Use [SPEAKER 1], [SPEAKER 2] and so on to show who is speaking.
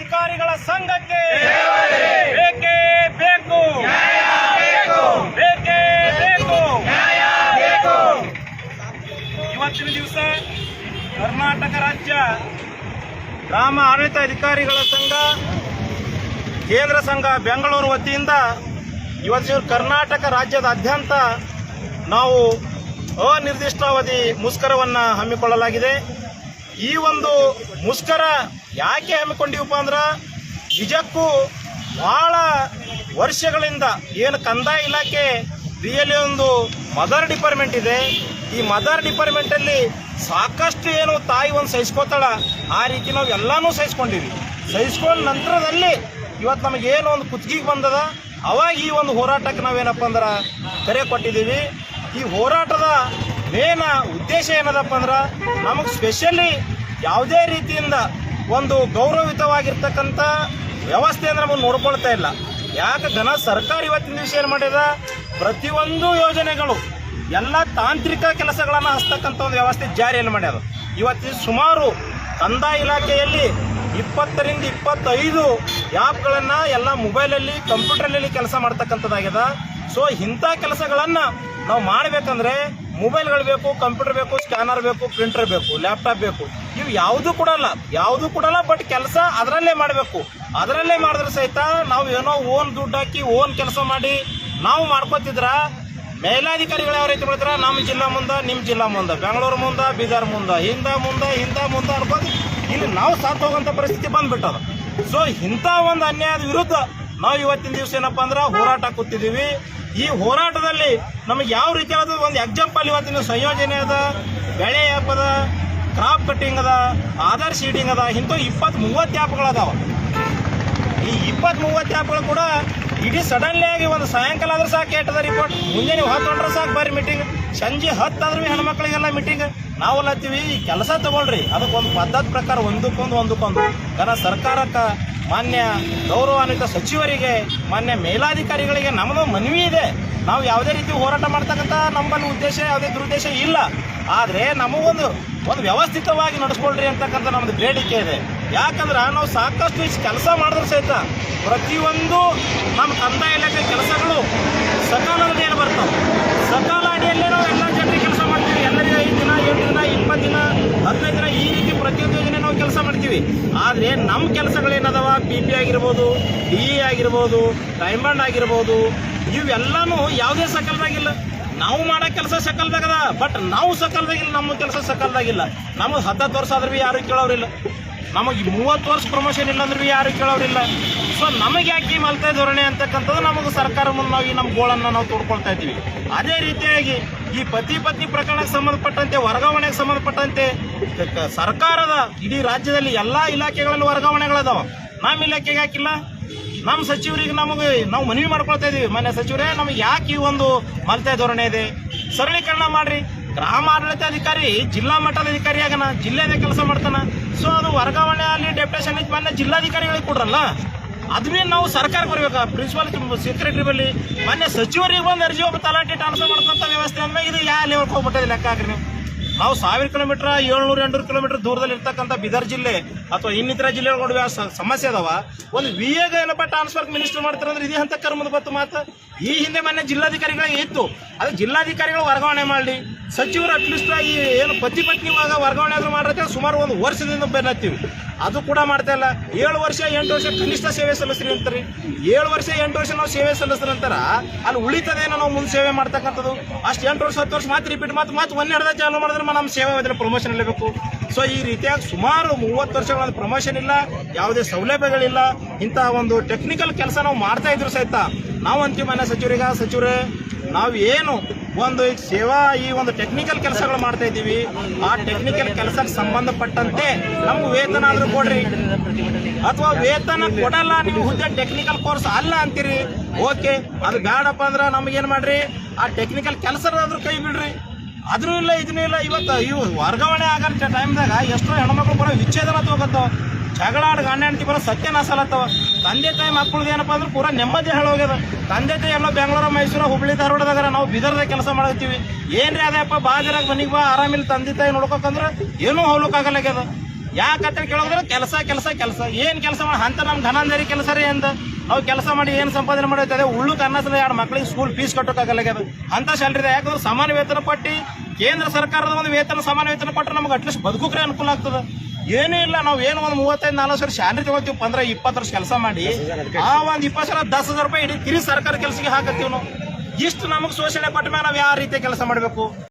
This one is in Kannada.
[SPEAKER 1] ಅಧಿಕಾರಿಗಳ ಸಂಘಕ್ಕೆ ಬೇಕೇ ಬೇಕು! ಬೇಕೇ! ಬೇಕು! ಇವತ್ತಿನ ದಿವಸ ಕರ್ನಾಟಕ ರಾಜ್ಯ ಗ್ರಾಮ ಆಡಳಿತ ಅಧಿಕಾರಿಗಳ ಸಂಘ ಕೇಂದ್ರ ಸಂಘ ಬೆಂಗಳೂರು ವತಿಯಿಂದ ಇವತ್ತಿನ ಕರ್ನಾಟಕ ರಾಜ್ಯದಾದ್ಯಂತ ನಾವು ಅನಿರ್ದಿಷ್ಟಾವಧಿ ಮುಷ್ಕರವನ್ನು ಹಮ್ಮಿಕೊಳ್ಳಲಾಗಿದೆ. ಈ ಒಂದು ಮುಷ್ಕರ ಯಾಕೆ ಹಮ್ಮಿಕೊಂಡಿವಪ್ಪ ಅಂದ್ರೆ ನಿಜಕ್ಕೂ ಬಹಳ ವರ್ಷಗಳಿಂದ ಏನು ಕಂದಾಯ ಇಲಾಖೆ ರಿಯಲಿ ಒಂದು ಮದರ್ ಡಿಪಾರ್ಟ್ಮೆಂಟ್ ಇದೆ. ಈ ಮದರ್ ಡಿಪಾರ್ಟ್ಮೆಂಟಲ್ಲಿ ಸಾಕಷ್ಟು ಏನು ತಾಯಿ ಒಂದು ಸಹಿಸ್ಕೋತಾಳ. ಆ ರೀತಿ ನಾವು ಎಲ್ಲಾನು ಸಹಿಸ್ಕೊಂಡಿವಿ. ಸಹಿಸ್ಕೊಂಡ ನಂತರದಲ್ಲಿ ಇವತ್ತು ನಮಗೇನು ಒಂದು ಕುತ್ತಿಗೆಗೆ ಬಂದದ. ಅವಾಗ ಈ ಒಂದು ಹೋರಾಟಕ್ಕೆ ನಾವೇನಪ್ಪ ಅಂದ್ರೆ ಕರೆ ಕೊಟ್ಟಿದ್ದೀವಿ. ಈ ಹೋರಾಟದ ಮೇನ ಉದ್ದೇಶ ಏನದಪ್ಪ ಅಂದ್ರೆ ನಮಗೆ ಸ್ಪೆಷಲಿ ಯಾವುದೇ ರೀತಿಯಿಂದ ಒಂದು ಗೌರವಿತವಾಗಿರ್ತಕ್ಕಂಥ ಅಂದ್ರೆ ನಮಗೆ ನೋಡ್ಕೊಳ್ತಾ ಇಲ್ಲ. ಯಾಕೆ ಘನ ಸರ್ಕಾರ ಇವತ್ತಿನ ದಿವಸ ಏನು ಮಾಡಿದ? ಪ್ರತಿಯೊಂದು ಯೋಜನೆಗಳು, ಎಲ್ಲ ತಾಂತ್ರಿಕ ಕೆಲಸಗಳನ್ನು ಹಸ್ತಕ್ಕಂಥ ಒಂದು ವ್ಯವಸ್ಥೆ ಜಾರಿಯಲ್ಲಿ ಮಾಡ್ಯದ? ಇವತ್ತಿನ ಸುಮಾರು ಕಂದಾಯ ಇಲಾಖೆಯಲ್ಲಿ ಇಪ್ಪತ್ತರಿಂದ ಇಪ್ಪತ್ತೈದು ಆ್ಯಪ್ಗಳನ್ನು ಎಲ್ಲ ಮೊಬೈಲಲ್ಲಿ, ಕಂಪ್ಯೂಟರ್ನಲ್ಲಿ ಕೆಲಸ ಮಾಡ್ತಕ್ಕಂಥದ್ದಾಗ್ಯದ. ಸೊ ಇಂಥ ಕೆಲಸಗಳನ್ನು ನಾವು ಮಾಡಬೇಕಂದ್ರೆ ಮೊಬೈಲ್ಗಳು ಬೇಕು, ಕಂಪ್ಯೂಟರ್ ಬೇಕು, ಸ್ಕ್ಯಾನರ್ ಬೇಕು, ಪ್ರಿಂಟರ್ ಬೇಕು, ಲ್ಯಾಪ್ಟಾಪ್ ಬೇಕು. ಇವು ಯಾವುದೂ ಕೊಡಲ್ಲ ಯಾವುದೂ ಕೊಡಲ್ಲ ಬಟ್ ಕೆಲಸ ಅದರಲ್ಲೇ ಮಾಡಬೇಕು. ಅದರಲ್ಲೇ ಮಾಡಿದ್ರೆ ಸಹಿತ ನಾವು ಏನೋ ಓನ್ ದುಡ್ಡು ಹಾಕಿ ಓನ್ ಕೆಲಸ ಮಾಡಿ ನಾವು ಮಾಡ್ಕೋತಿದ್ರ, ಮೇಲಾಧಿಕಾರಿಗಳು ಯಾವ ರೀತಿ ಮಾಡ್ತಾರ ನಮ್ಮ ಜಿಲ್ಲಾ ಮುಂದೆ, ನಿಮ್ಮ ಜಿಲ್ಲಾ ಮುಂದೆ, ಬೆಂಗಳೂರು ಮುಂದೆ, ಬೀದರ್ ಮುಂದೆ, ಹಿಂದ ಮುಂದೆ ಹಿಂದ ಮುಂದೆ ಅನ್ಕೊಂಡು ಇಲ್ಲಿ ನಾವು ಸಾತ್ ಹೋಗೋಂಥ ಪರಿಸ್ಥಿತಿ ಬಂದ್ಬಿಟ್ಟದ. ಸೊ ಇಂಥ ಒಂದು ಅನ್ಯಾಯದ ವಿರುದ್ಧ ನಾವು ಇವತ್ತಿನ ದಿವಸ ಏನಪ್ಪ ಅಂದ್ರೆ ಹೋರಾಟ ಕೂತಿದ್ದೀವಿ ಈ ಹೋರಾಟದಲ್ಲಿ ನಮಗೆ ಯಾವ ರೀತಿಯಾದ ಒಂದು ಎಕ್ಸಾಂಪಲ್ ಇವತ್ತಿನ ಸಂಯೋಜನೆ ಅದ? ಬೆಳೆ ಆ್ಯಪ್ ಅದ ಕ್ರಾಪ್ ಕಟ್ಟಿಂಗ್ ಅದ, ಆಧಾರ್ ಶೀಡಿಂಗ್ ಅದ ಇಂಥ ಇಪ್ಪತ್ತು ಮೂವತ್ತು ಆ್ಯಪ್ಗಳು ಅದಾವ. ಈ ಇಪ್ಪತ್ತ್ ಮೂವತ್ತು ಆ್ಯಪ್ಗಳು ಕೂಡ ಇಡೀ ಸಡನ್ಲಿ ಆಗಿ ಒಂದು ಸಾಯಂಕಾಲ ಆದ್ರೆ ಸಾಕು ಏಟದ ರಿಪೋರ್ಟ್ ಮುಂಜಾನೆ ಹತ್ತು ಹೊಂಟ್ರೆ ಸಾಕು, ಬರ್ರಿ ಮೀಟಿಂಗ್ ಸಂಜೆ ಹತ್ತು ಆದ್ರೆ ಹೆಣ್ಮಕ್ಳಿಗೆಲ್ಲ ಮೀಟಿಂಗ್ ನಾವು ಹತ್ತೀವಿ ಈ ಕೆಲಸ ತಗೊಳ್ರಿ. ಅದಕ್ಕೊಂದು ಪದ್ಧತಿ ಪ್ರಕಾರ ಒಂದಕ್ಕೊಂದು ಒಂದಕ್ಕೊಂದು. ಕಾರಣ ಸರ್ಕಾರಕ್ಕೆ ಮಾನ್ಯ ಗೌರವಾನ್ವಿತ ಸಚಿವರಿಗೆ, ಮಾನ್ಯ ಮೇಲಾಧಿಕಾರಿಗಳಿಗೆ ನಮ್ಮದು ಮನವಿ ಇದೆ. ನಾವು ಯಾವುದೇ ರೀತಿ ಹೋರಾಟ ಮಾಡ್ತಕ್ಕಂಥ ನಮ್ಮಲ್ಲಿ ಉದ್ದೇಶ, ಯಾವುದೇ ದುರುದ್ದೇಶ ಇಲ್ಲ. ಆದರೆ ನಮಗೊಂದು, ಒಂದು ವ್ಯವಸ್ಥಿತವಾಗಿ ನಡೆಸ್ಕೊಳ್ರಿ ಅಂತಕ್ಕಂಥ ನಮ್ಮದು ಬೇಡಿಕೆ ಇದೆ. ಯಾಕಂದ್ರೆ ನಾವು ಸಾಕಷ್ಟು ಇಷ್ಟು ಕೆಲಸ ಮಾಡಿದ್ರೆ ಸಹಿತ ಪ್ರತಿಯೊಂದು ನಮ್ಮ ಕಂದಾಯ ಇಲಾಖೆ ಕೆಲಸಗಳು ಸಕಾಲದಲ್ಲಿ ಏನು ಬರ್ತಾವೆ ಸಕಾಲ ಅಡಿಯಲ್ಲೇ ನಾವು ಎಲ್ಲ ಜನರಿಗೆ ಕೆಲಸ ಮಾಡ್ತೀವಿ ಎಲ್ಲರಿಗೆ ಐದು ದಿನ ಎಂಟು ದಿನ ಇಪ್ಪತ್ತು ದಿನ ಹದಿನೈದು ದಿನ ಈ ರೀತಿ ಪ್ರತಿಯೊಂದು ಯೋಜನೆ ನಾವು ಕೆಲಸ ಮಾಡ್ತೀವಿ ಆದರೆ ನಮ್ಮ ಕೆಲಸಗಳೇನದವ? ಪಿ ಪಿ ಆಗಿರ್ಬೋದು ಡಿ ಇ ಆಗಿರ್ಬೋದು ಡೈಮಂಡ್ ಆಗಿರ್ಬೋದು, ಇವೆಲ್ಲನೂ ಯಾವುದೇ ಸಕಲ್ದಾಗಿಲ್ಲ. ನಾವು ಮಾಡೋ ಕೆಲಸ ಸಕಲ್ದಾಗದ ಬಟ್ ನಾವು ಸಕಲ್ದಾಗಿಲ್ಲ, ನಮ್ಮ ಕೆಲಸ ಸಕಲ್ದಾಗಿಲ್ಲ. ನಮಗೆ ಹತ್ತತ್ತು ವರ್ಷ ಆದ್ರೆ ಭೀ ಯಾರು ಕೇಳೋರಿಲ್ಲ. ನಮಗೆ ಮೂವತ್ತು ವರ್ಷ ಪ್ರಮೋಷನ್ ಇಲ್ಲ ಅಂದ್ರೆ ಭೀ ಯಾರು ಕೇಳೋರಿಲ್ಲ. ಸೊ ನಮಗೆ ಯಾಕೆ ಈ ಮಲ್ತಾಯ ಧೋರಣೆ ಅಂತಕ್ಕಂಥದ್ದು ನಮಗೆ ಸರ್ಕಾರ ಮುಂದೆ ನಾವು ಈ ನಮ್ಮ ಗೋಳನ್ನು ನಾವು ತೋಡ್ಕೊಳ್ತಾ ಇದ್ದೀವಿ. ಅದೇ ರೀತಿಯಾಗಿ ಈ ಪತಿ ಪತ್ನಿ ಪ್ರಕರಣಕ್ಕೆ ಸಂಬಂಧಪಟ್ಟಂತೆ, ವರ್ಗಾವಣೆಗೆ ಸಂಬಂಧಪಟ್ಟಂತೆ ಸರ್ಕಾರದ ಇಡೀ ರಾಜ್ಯದಲ್ಲಿ ಎಲ್ಲ ಇಲಾಖೆಗಳಲ್ಲಿ ವರ್ಗಾವಣೆಗಳದಾವ. ನಮ್ಮ ಇಲಾಖೆಗೆ ಯಾಕಿಲ್ಲ ನಮ್ಮ ಸಚಿವರಿಗೆ ನಮಗೆ ನಾವು ಮನವಿ ಮಾಡ್ಕೊಳ್ತಾ ಇದೀವಿ. ಮನೆ ಸಚಿವರೇ, ನಮಗೆ ಯಾಕೆ ಈ ಒಂದು ಮಲ್ತೆ ಧೋರಣೆ ಇದೆ? ಸರಳೀಕರಣ ಮಾಡ್ರಿ. ಗ್ರಾಮ ಆಡಳಿತ ಅಧಿಕಾರಿ, ಜಿಲ್ಲಾ ಮಟ್ಟದ ಅಧಿಕಾರಿ ಆಗನ ಜಿಲ್ಲೆದೇ ಕೆಲಸ ಮಾಡ್ತಾನ. ಸೊ ಅದು ವರ್ಗಾವಣೆ ಅಲ್ಲಿ ಡೆಪ್ಯುಟೇಷನ್ ಮೊನ್ನೆ ಜಿಲ್ಲಾಧಿಕಾರಿಗಳಿಗೆ ಕೊಡ್ರಲ್ಲ? ಅದನ್ನೇ ನಾವು ಸರ್ಕಾರ ಬರ್ಬೇಕಾ. ಪ್ರಿನ್ಸಿಪಾಲ್ ಸೆಕ್ರೆಟರಿ ಬಲ್ಲಿ ಮೊನ್ನೆ ಸಚಿವರಿಗೆ ಬಂದು ಅರ್ಜಿ ಒಬ್ಬ ತಲಾಟಿ ಟ್ರಾನ್ಸ್ಫರ್ ಮಾಡ್ಕೊಂತ ವ್ಯವಸ್ಥೆ ಅಂದ್ಮೇಲೆ ಇದು ಯಾವ ಲೆವೆಲ್ಗೆ ಹೋಗ್ಬಿಟ್ಟದೆ ಲೆಕ್ಕ ಹಾಕ್ರಿ ನೀವು. ಸಾವಿರ ಕಿಲೋಮೀಟರ್ ಏಳ್ನೂರ, ಎಂಟುನೂರು ಕಿಲೋಮೀಟರ್ ದೂರದಲ್ಲಿ ಇರ್ತಕ್ಕಂಥ ಬಿದರ್ ಜಿಲ್ಲೆ ಅಥವಾ ಇನ್ನಿತರ ಜಿಲ್ಲೆಗಳ ಸಮಸ್ಯೆ ಅದಾವ. ಒಂದು ವಿ ಏನಪ್ಪ ಟ್ರಾನ್ಸ್ಫರ್ ಮಿನಿಸ್ಟರ್ ಮಾಡ್ತಾರೆ ಅಂದ್ರೆ ಇದೇ ಹಂತ ಕರ್ಮದ ಬತ್ತು ಮಾತು. ಈ ಹಿಂದೆ ಮೊನ್ನೆ ಜಿಲ್ಲಾಧಿಕಾರಿಗಳಿಗೆ ಇತ್ತು. ಅದು ಜಿಲ್ಲಾಧಿಕಾರಿಗಳು ವರ್ಗಾವಣೆ ಮಾಡಲಿ. ಸಚಿವರು ಅಟ್ಲೀಸ್ಟ್ ಈ ಏನು ಪತಿ ಪತ್ನಿ ವರ್ಗಾವಣೆ ಆದ್ರೂ ಮಾಡಿದ್ರೆ ಸುಮಾರು ಒಂದು ವರ್ಷದಿಂದ ಬೆನ್ನತ್ತೀವಿ. ಅದು ಕೂಡ ಮಾಡ್ತಾ ಇಲ್ಲ. ಏಳು ವರ್ಷ, ಎಂಟು ವರ್ಷ ಕನಿಷ್ಠ ಸೇವೆ ಸಲ್ಲಿಸ್ರಿ ಅಂತಾರೆ. ಏಳು ವರ್ಷ, ಎಂಟು ವರ್ಷ ನಾವು ಸೇವೆ ಸಲ್ಲಿಸ್ರಿ ಅಂತಾರ. ಅಲ್ಲಿ ಉಳಿತದೇನೋ ನಾವು ಮುಂದೆ ಸೇವೆ ಮಾಡ್ತಕ್ಕಂಥದ್ದು. ಅಷ್ಟು ಎಂಟು ವರ್ಷ, ಹತ್ತು ವರ್ಷ ಮಾತು ರಿಪೀಟ್ ಮಾತು ಮಾತು ಒಂದೇ ಚಾಲು ಮಾಡಿದ್ರೆ ನಮ್ಮ ಸೇವೆ ಹೋದ್ರೆ ಪ್ರಮೋಷನ್ ಇರಬೇಕು ಸೊ ಈ ರೀತಿಯಾಗಿ ಸುಮಾರು ಮೂವತ್ತು ವರ್ಷಗಳ ಪ್ರಮೋಷನ್ ಇಲ್ಲ. ಯಾವುದೇ ಸೌಲಭ್ಯಗಳಿಲ್ಲ. ಇಂತಹ ಒಂದು ಟೆಕ್ನಿಕಲ್ ಕೆಲಸ ನಾವು ಮಾಡ್ತಾ ಇದ್ರು ಸಹಿತ ನಾವು ಅಂತೀವಿ ಮನೆ ಸಚಿವರಿಗೆ, ಸಚಿವರೇ, ನಾವು ಏನು ಒಂದು ಈಗ ಸೇವಾ ಈ ಒಂದು ಟೆಕ್ನಿಕಲ್ ಕೆಲಸಗಳು ಮಾಡ್ತಾ ಇದ್ದೀವಿ, ಆ ಟೆಕ್ನಿಕಲ್ ಕೆಲಸಕ್ಕೆ ಸಂಬಂಧಪಟ್ಟಂತೆ ನಮ್ಗೆ ವೇತನ ಆದರೂ ಕೊಡ್ರಿ. ಅಥವಾ ವೇತನ ಕೊಡಲ್ಲ, ನೀವು ಹುದ್ದೆ ಟೆಕ್ನಿಕಲ್ ಕೋರ್ಸ್ ಅಲ್ಲ ಅಂತೀರಿ, ಓಕೆ, ಅದು ಬೇಡಪ್ಪ ಅಂದ್ರೆ ನಮಗೇನು ಮಾಡ್ರಿ? ಆ ಟೆಕ್ನಿಕಲ್ ಕೆಲಸದಾದ್ರೂ ಕೈ ಬಿಡ್ರಿ. ಅದ್ರೂ ಇಲ್ಲ, ಇದನ್ನೂ ಇಲ್ಲ. ಇವತ್ತು ಇವು ವರ್ಗಾವಣೆ ಆಗೋ ಟೈಮ್ದಾಗ ಎಷ್ಟೋ ಹೆಣ್ಮಕ್ಳು ಬರೋ ವಿಚ್ಛೇದನ ತಗೋತಾವ ಜಗಳ ಆಡ್ ಗಂಡ ಹೆಂಡತಿ ಬರೋ ಸತ್ಯನಾಸಲತ್ತವ ತಂದೆ ತಾಯಿ ಮಕ್ಕಳು ಏನಪ್ಪ ಅಂದ್ರೆ ಪೂರಾ ನೆಮ್ಮದಿ ಹೇಳೋಗ್ಯದ. ತಂದೆ ತಾಯಿ ಎಲ್ಲ ಬೆಂಗಳೂರು, ಮೈಸೂರು, ಹುಬ್ಳಿ, ಧಾರವಾಡದಾಗ ನಾವು ಬಿದರ್ದಾಗ ಕೆಲಸ ಮಾಡತ್ತೀವಿ ಏನ್ರಿ ಅದಪ್ಪ ಬಾಜರಾಗ ಮನಿಗೆ ಬಾ ಆರಾಮಿಲ್ಲ ತಂದೆ ತಾಯಿ ನೋಡ್ಬೇಕಂದ್ರೆ ಏನೂ ಹೋಗ್ಲಿಕ್ಕಾಗಲ್ಲಾಗ್ಯದ. ಯಾಕಂತ ಕೇಳೋದ್ರೆ ಕೆಲಸ ಕೆಲಸ ಕೆಲಸ. ಏನ್ ಕೆಲಸ ಮಾಡಿ ಅಂತ ನಮ್ ಧನಂಜರಿ ಕೆಲಸ ರೀ ಅಂತ ನಾವು ಕೆಲಸ ಮಾಡಿ ಏನ್ ಸಂಪಾದನೆ ಮಾಡೈತದೆ ಉಳ್ಳು ಕನ್ನಸದ ಎರಡು ಮಕ್ಕಳಿಗೆ ಸ್ಕೂಲ್ ಫೀಸ್ ಕಟ್ಟೋಕ್ಕಾಗಲ್ಲ ಅಂತ ಸ್ಯಾಲ್ರಿ ಇದೆ ಯಾಕಂದ್ರೆ ಸಮಾನ ವೇತನ ಪಟ್ಟಿ ಕೇಂದ್ರ ಸರ್ಕಾರದ ಒಂದು ವೇತನ ಸಮಾನ ವೇತನ ಪಟ್ಟರೆ ನಮ್ಗೆ ಅಟ್ಲೀಸ್ಟ್ ಬದುಕುಕ್ರೆ ಅನುಕೂಲ ಆಗ್ತದೆ. ಏನೂ ಇಲ್ಲ ನಾವು ಏನು ಒಂದು ಮೂವತ್ತೈದು ನಾಲ್ಕು ವರ್ಷ ಸ್ಯಾಲ್ರಿ ತಗೋತೀವಿ ಪಂದ್ರ ಇಪ್ಪತ್ತು ವರ್ಷ ಕೆಲಸ ಮಾಡಿ ಆ ಒಂದು ಇಪ್ಪತ್ತು ಸಾವಿರ ದಸ್ ಹಜಾರ್ ರೂಪಾಯಿ ಇಡೀ ತಿರುಗಿ ಸರ್ಕಾರ ಕೆಲಸಕ್ಕೆ ಹಾಕತ್ತೀವಿ ನಾವು. ಇಷ್ಟು ನಮಗೆ ಶೋಷಣೆ ಪಟ್ಟ ಮೇಲೆ ನಾವು ಯಾವ ರೀತಿ ಕೆಲಸ ಮಾಡಬೇಕು?